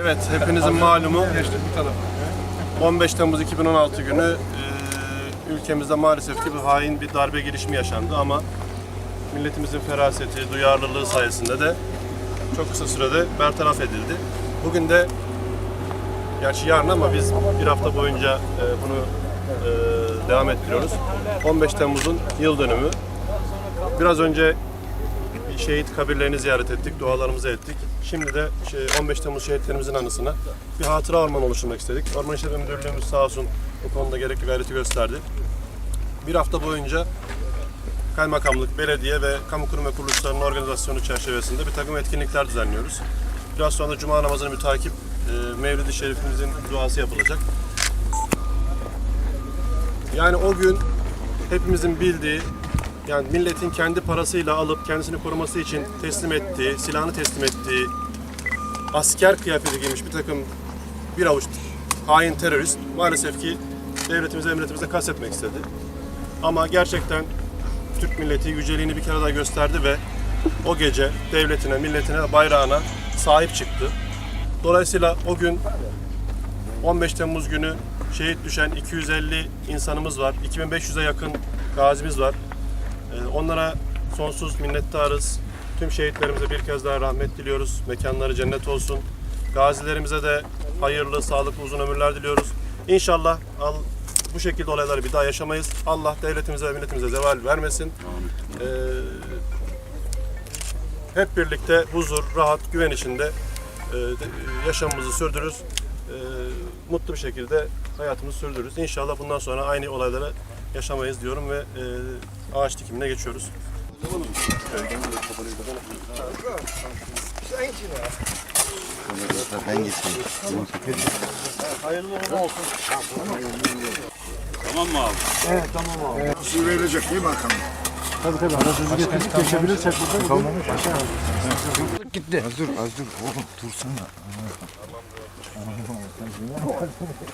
Evet, hepinizin malumu 15 Temmuz 2016 günü e, ülkemizde maalesef ki bir hain bir darbe girişimi yaşandı ama milletimizin feraseti, duyarlılığı sayesinde de çok kısa sürede bertaraf edildi. Bugün de gerçi yarın ama biz bir hafta boyunca e, bunu e, devam ettiriyoruz. 15 Temmuz'un yıl dönümü. Biraz önce şehit kabirlerini ziyaret ettik, dualarımızı ettik. Şimdi de şey, 15 Temmuz şehitlerimizin anısına bir hatıra orman oluşturmak istedik. Orman İşletme Müdürlüğümüz sağ olsun bu konuda gerekli gayreti gösterdi. Bir hafta boyunca kaymakamlık, belediye ve kamu kurum ve kuruluşlarının organizasyonu çerçevesinde bir takım etkinlikler düzenliyoruz. Biraz sonra Cuma namazını mütakip e, Mevlid-i Şerifimizin duası yapılacak. Yani o gün hepimizin bildiği, yani milletin kendi parasıyla alıp kendisini koruması için teslim ettiği, silahını teslim ettiği, asker kıyafeti giymiş bir takım bir avuç hain terörist maalesef ki devletimize, emretimize kastetmek istedi. Ama gerçekten Türk milleti yüceliğini bir kere daha gösterdi ve o gece devletine, milletine, bayrağına sahip çıktı. Dolayısıyla o gün 15 Temmuz günü şehit düşen 250 insanımız var. 2500'e yakın gazimiz var. Ee, Onlara sonsuz minnettarız. Tüm şehitlerimize bir kez daha rahmet diliyoruz. Mekanları cennet olsun. Gazilerimize de hayırlı, sağlıklı, uzun ömürler diliyoruz. İnşallah al, bu şekilde olayları bir daha yaşamayız. Allah devletimize ve milletimize zeval vermesin. Ee, hep birlikte huzur, rahat, güven içinde e, de- yaşamımızı sürdürürüz. E, mutlu bir şekilde hayatımızı sürdürürüz. İnşallah bundan sonra aynı olayları yaşamayız diyorum ve e, ağaç dikimine geçiyoruz. Ben geçeyim. Su verilecek değil mi Hakan? Az dur, az dur. Oğlum dursana. 난 무모한 것 같은데.